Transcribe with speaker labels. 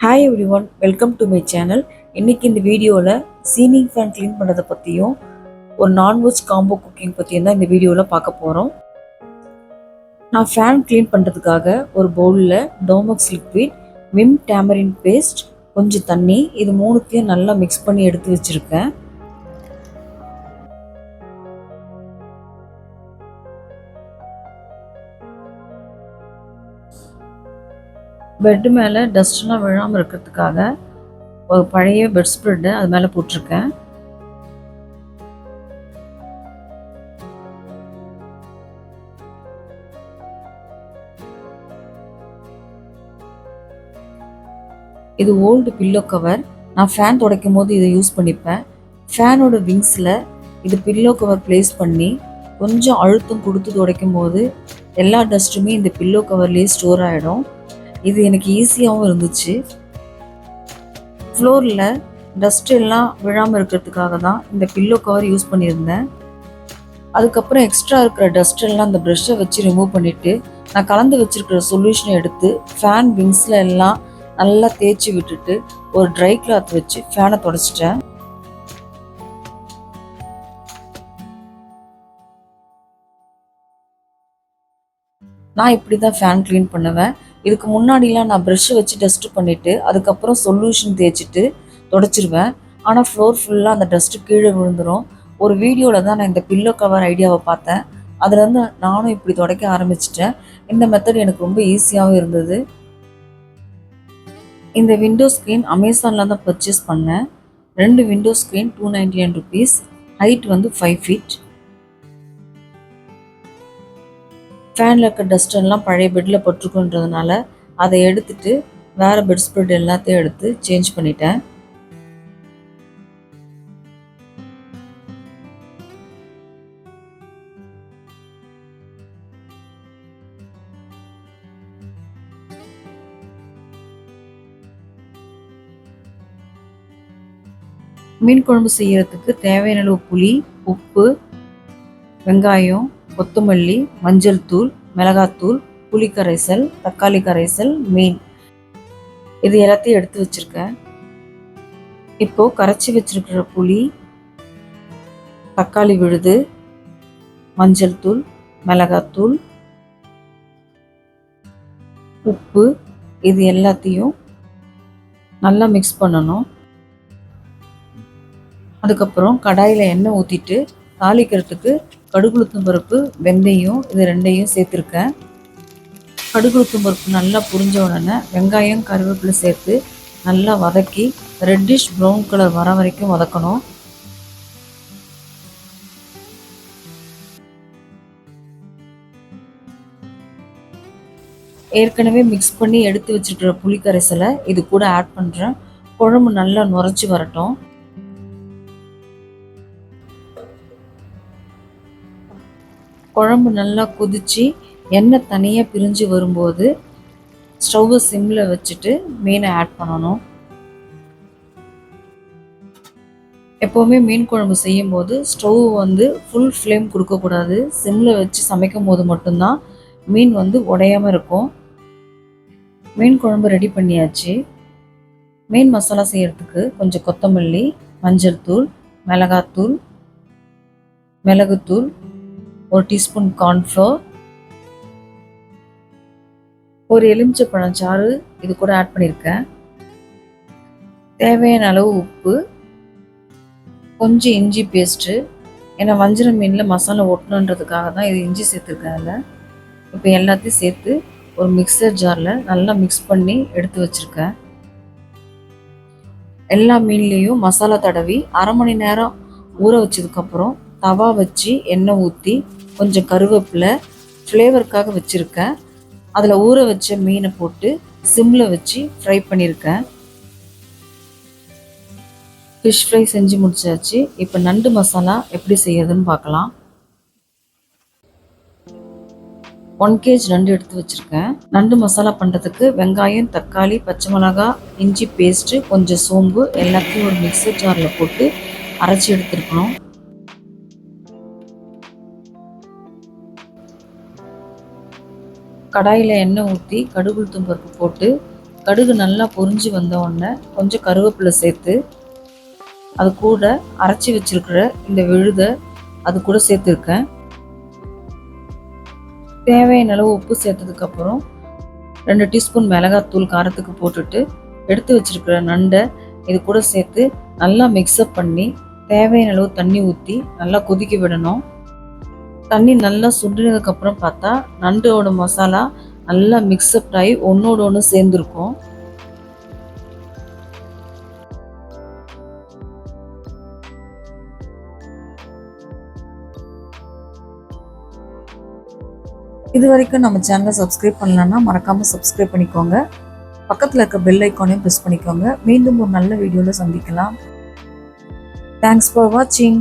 Speaker 1: Hi everyone welcome to my channel இன்றைக்கி இந்த வீடியோவில் சீலிங் ஃபேன் க்ளீன் பண்ணுறதை பற்றியும் ஒரு நான்வெஜ் காம்போ குக்கிங் பற்றியும் தான் இந்த வீடியோவில் பார்க்க போகிறோம் நான் ஃபேன் க்ளீன் பண்ணுறதுக்காக ஒரு பவுலில் Domex liquid Vim tamarind paste கொஞ்சம் தண்ணி இது மூணுத்தையும் நல்லா மிக்ஸ் பண்ணி எடுத்து வச்சுருக்கேன். பெட்டு மேலே டஸ்ட்லாம் விழாமல் இருக்கிறதுக்காக ஒரு பழைய பெட் ஸ்ப்ரெட்டு அது மேலே போட்டிருக்கேன். இது ஓல்டு பில்லோ கவர் நான் ஃபேன் துடைக்கும் போது இதை யூஸ் பண்ணிப்பேன். ஃபேனோட விங்ஸில் இது பில்லோ கவர் ப்ளேஸ் பண்ணி கொஞ்சம் அழுத்தம் கொடுத்து துடைக்கும் போது எல்லா டஸ்ட்டுமே இந்த பில்லோ கவர்லேயே ஸ்டோர் ஆகிடும் இது எனக்கு ஈஸியாகவும் இருந்துச்சு. ஃப்ளோரில் டஸ்ட் எல்லாம் விழாமல் இருக்கிறதுக்காக தான் இந்த பில்லோ கவர் யூஸ் பண்ணியிருந்தேன். அதுக்கப்புறம் எக்ஸ்ட்ரா இருக்கிற டஸ்ட் எல்லாம் அந்த ப்ரெஷ்ஷை வச்சு ரிமூவ் பண்ணிவிட்டு நான் கலந்து வச்சுருக்கிற சொல்யூஷனை எடுத்து ஃபேன் விங்ஸில் எல்லாம் நல்லா தேய்ச்சி விட்டுட்டு ஒரு ட்ரை கிளாத் வச்சு ஃபேனை தொடச்சிட்டேன். நான் இப்படி தான் ஃபேன் க்ளீன் பண்ணுவேன். இதுக்கு முன்னாடிலாம் நான் ப்ரெஷ்ஷை வச்சு டஸ்ட் பண்ணிவிட்டு அதுக்கப்புறம் சொல்யூஷன் தேய்ச்சிட்டு தொடச்சிருவேன். ஆனால் ஃப்ளோர் ஃபுல்லாக அந்த டஸ்ட்டு கீழே விழுந்துடும் ஒரு வீடியோவில் தான் நான் இந்த பில்லோ கவர் ஐடியாவை பார்த்தேன். அதுலேருந்து நானும் இப்படி துடைக்க ஆரம்பிச்சிட்டேன். இந்த மெத்தட் எனக்கு ரொம்ப ஈஸியாகவும் இருந்தது. இந்த விண்டோ ஸ்க்ரீன் அமேசானில் தான் பர்ச்சேஸ் பண்ணேன். ரெண்டு window screen two ninety nine rupees height வந்து ஃபைவ் ஃபீட் ஃபேனில் இருக்க டஸ்டெல்லாம் பழைய பெட்டில் பட்டிருக்குன்றதுனால அதை எடுத்துட்டு வேறு பெட் ஸ்ப்ரெட் எல்லாத்தையும் எடுத்து சேஞ்ச் பண்ணிட்டேன். மீன் குழம்பு செய்யறதுக்கு தேவையான அளவு புளி உப்பு வெங்காயம் கொத்தமல்லி மஞ்சள் தூள் மிளகாத்தூள் புளி கரைசல் தக்காளி கரைசல் மீன். இது எல்லாத்தையும் எடுத்து வச்சிருக்கேன். இப்போ கரைச்சி வச்சிருக்கிற புளி தக்காளி விழுது மஞ்சள் தூள் மிளகாத்தூள் உப்பு இது எல்லாத்தையும் நல்லா மிக்ஸ் பண்ணணும். அதுக்கப்புறம் கடாயில் எண்ணெய் ஊற்றிட்டு தாளிக்கிறதுக்கு கடுகுளுத்தம் பருப்பு வெந்தயம் இது ரெண்டையும் சேர்த்துருக்கேன். கடுகுளுத்தம் பருப்பு நல்லா புரிஞ்ச உடனே வெங்காயம் கருவேப்பிலை சேர்த்து நல்லா வதக்கி ரெட்டிஷ் ப்ரௌன் கலர் வர வரைக்கும் வதக்கணும். ஏற்கனவே மிக்ஸ் பண்ணி எடுத்து வச்சுருக்கிற புளி கரைசலை இது கூட ஆட் பண்ணுறேன் குழம்பு நல்லா நுரைச்சி வரட்டும். குழம்பு நல்லா கொதிச்சு எண்ணெய் தனியாக பிரிஞ்சு வரும்போது ஸ்டவ்வை சிம்மில் வச்சுட்டு மீனை ஆட் பண்ணணும். எப்போவுமே மீன் குழம்பு செய்யும் போது ஸ்டவ் வந்து ஃபுல் ஃப்ளேம் கொடுக்கக்கூடாது. சிம்மில் வச்சு சமைக்கும் போது மட்டும்தான் மீன் வந்து உடையாமல் இருக்கும். மீன் குழம்பு ரெடி பண்ணியாச்சு. மீன் மசாலா செய்கிறதுக்கு கொஞ்சம் கொத்தமல்லி மஞ்சள் தூள் மிளகாத்தூள் மிளகுத்தூள் ஒரு டீஸ்பூன் கார்ன்ஃப்ளோர் ஒரு எலுமிச்சை பழச்சாறு இது கூட ஆட் பண்ணியிருக்கேன் தேவையான அளவு உப்பு கொஞ்சம் இஞ்சி பேஸ்ட்டு ஏன்னா வஞ்சிர மீனில் மசாலா ஒட்டணுன்றதுக்காக தான் இது இஞ்சி சேர்த்துருக்கேன் அதில். இப்போ எல்லாத்தையும் சேர்த்து ஒரு மிக்சர் ஜாரில் நல்லா மிக்ஸ் பண்ணி எடுத்து வச்சுருக்கேன். எல்லா மீன்லேயும் மசாலா தடவி அரை மணி நேரம் ஊற வச்சதுக்கப்புறம் தவா வச்சு எண்ணெய் ஊற்றி கொஞ்சம் கருவேப்பிலை ஃப்ளேவருக்காக வச்சுருக்கேன். அதில் ஊற வச்ச மீனை போட்டு சிம்மில் வச்சு ஃப்ரை பண்ணியிருக்கேன் ஃபிஷ் ஃப்ரை செஞ்சு முடிச்சாச்சு. இப்போ நண்டு மசாலா எப்படி செய்யறதுன்னு பார்க்கலாம். ஒன் கேஜ் நண்டு எடுத்து வச்சுருக்கேன். நண்டு மசாலா பண்ணுறதுக்கு வெங்காயம் தக்காளி பச்சை மிளகா இஞ்சி பேஸ்ட்டு கொஞ்சம் சோம்பு எல்லாத்தையும் ஒரு மிக்சர் ஜாரில் போட்டு அரைச்சி எடுத்துருக்கணும். கடாயில் எண்ணெய் ஊற்றி கடுகு பருப்பு போட்டு கடுகு நல்லா பொரிஞ்சு வந்த உடனே கொஞ்சம் கருவேப்பிலை சேர்த்து அது கூட அரைச்சி வச்சிருக்கிற இந்த விழுதை அது கூட சேர்த்துருக்கேன். தேவையான அளவு உப்பு சேர்த்ததுக்கப்புறம் ரெண்டு டீஸ்பூன் மிளகாத்தூள் காரத்துக்கு போட்டுட்டு எடுத்து வச்சிருக்கிற நண்டை இது கூட சேர்த்து நல்லா மிக்ஸ்அப் பண்ணி தேவையான அளவு தண்ணி ஊற்றி நல்லா கொதிக்க விடணும். தண்ணி நல்லா சுண்டினதுக்கப்புறம் பார்த்தா நண்டோட மசாலா நல்லா மிக்சப் ஆகி ஒன்றோட ஒன்று சேர்ந்துருக்கும். இது வரைக்கும் நம்ம சேனலை சப்ஸ்கிரைப் பண்ணலன்னா மறக்காமல் சப்ஸ்கிரைப் பண்ணிக்கோங்க. பக்கத்தில் இருக்க பெல் ஐக்கானையும் ப்ரெஸ் பண்ணிக்கோங்க. மீண்டும் ஒரு நல்ல வீடியோவில் சந்திக்கலாம். தேங்க்ஸ் ஃபார் வாட்சிங்